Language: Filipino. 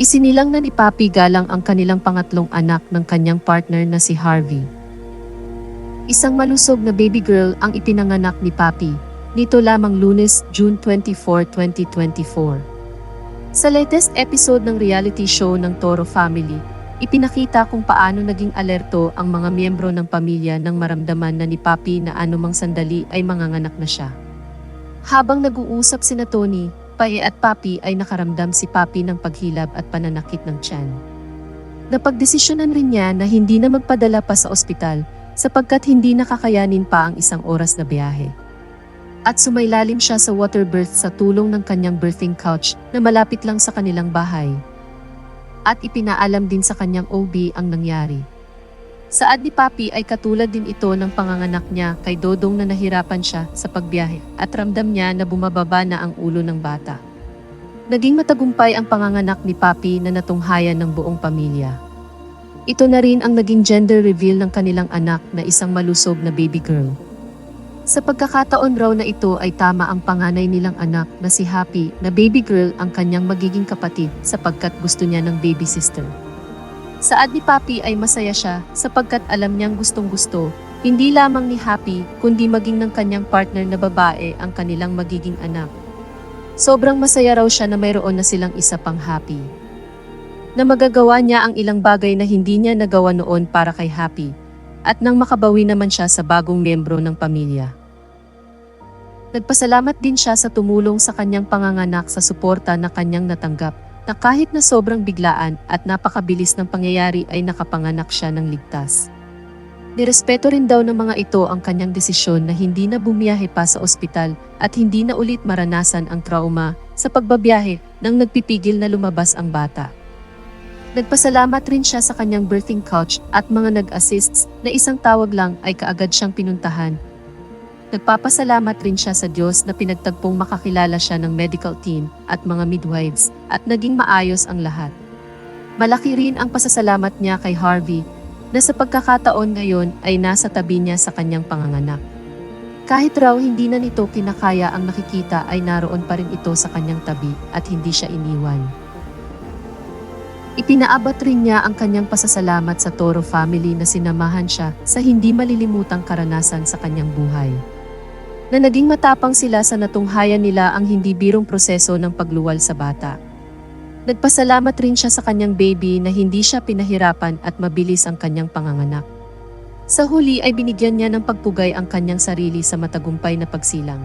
Isinilang na ni Papi Galang ang kanilang pangatlong anak ng kanyang partner na si Harvey. Isang malusog na baby girl ang ipinanganak ni Papi, nito lamang lunes, June 24, 2024. Sa latest episode ng reality show ng Toro Family, ipinakita kung paano naging alerto ang mga miyembro ng pamilya nang maramdaman na ni Papi na anumang sandali ay manganganak na siya. Habang nag-uusap sina Tony, Pae at Papi ay nakaramdam si Papi ng paghilab at pananakit ng tiyan. Napagdesisyonan rin niya na hindi na magpadala pa sa ospital sapagkat hindi nakakayanin pa ang isang oras na biyahe. At sumailalim siya sa water birth sa tulong ng kanyang birthing couch na malapit lang sa kanilang bahay. At ipinaalam din sa kanyang OB ang nangyari. Saad ni Papi ay katulad din ito ng panganganak niya kay Dodong na nahirapan siya sa pagbiyahe at ramdam niya na bumababa na ang ulo ng bata. Naging matagumpay ang panganganak ni Papi na natunghayan ng buong pamilya. Ito na rin ang naging gender reveal ng kanilang anak na isang malusog na baby girl. Sa pagkakataon raw na ito ay tama ang panganay nilang anak na si Happy na baby girl ang kanyang magiging kapatid sapagkat gusto niya ng baby sister. Saad ni Papi ay masaya siya sapagkat alam niyang gustong gusto, hindi lamang ni Happy kundi maging ng kanyang partner na babae ang kanilang magiging anak. Sobrang masaya raw siya na mayroon na silang isa pang Happy. Na magagawa niya ang ilang bagay na hindi niya nagawa noon para kay Happy at nang makabawi naman siya sa bagong miyembro ng pamilya. Nagpasalamat din siya sa tumulong sa kanyang panganganak sa suporta na kanyang natanggap na kahit na sobrang biglaan at napakabilis ng pangyayari ay nakapanganak siya ng ligtas. Nirespeto rin daw ng mga ito ang kanyang desisyon na hindi na bumiyahe pa sa ospital at hindi na ulit maranasan ang trauma sa pagbabiyahe nang nagpipigil na lumabas ang bata. Nagpasalamat rin siya sa kanyang birthing couch at mga nag-assists na isang tawag lang ay kaagad siyang pinuntahan. Nagpapasalamat rin siya sa Diyos na pinagtagpong makakilala siya ng medical team at mga midwives at naging maayos ang lahat. Malaki rin ang pasasalamat niya kay Harvey na sa pagkakataon ngayon ay nasa tabi niya sa kanyang panganganak. Kahit raw hindi na nito kinakaya ang nakikita ay naroon pa rin ito sa kanyang tabi at hindi siya iniwan. Ipinaabot rin niya ang kanyang pasasalamat sa Toro family na sinamahan siya sa hindi malilimutang karanasan sa kanyang buhay. Na naging matapang sila sa natunghayan nila ang hindi birong proseso ng pagluwal sa bata. Nagpasalamat rin siya sa kanyang baby na hindi siya pinahirapan at mabilis ang kanyang panganganak. Sa huli ay binigyan niya ng pagpugay ang kanyang sarili sa matagumpay na pagsilang.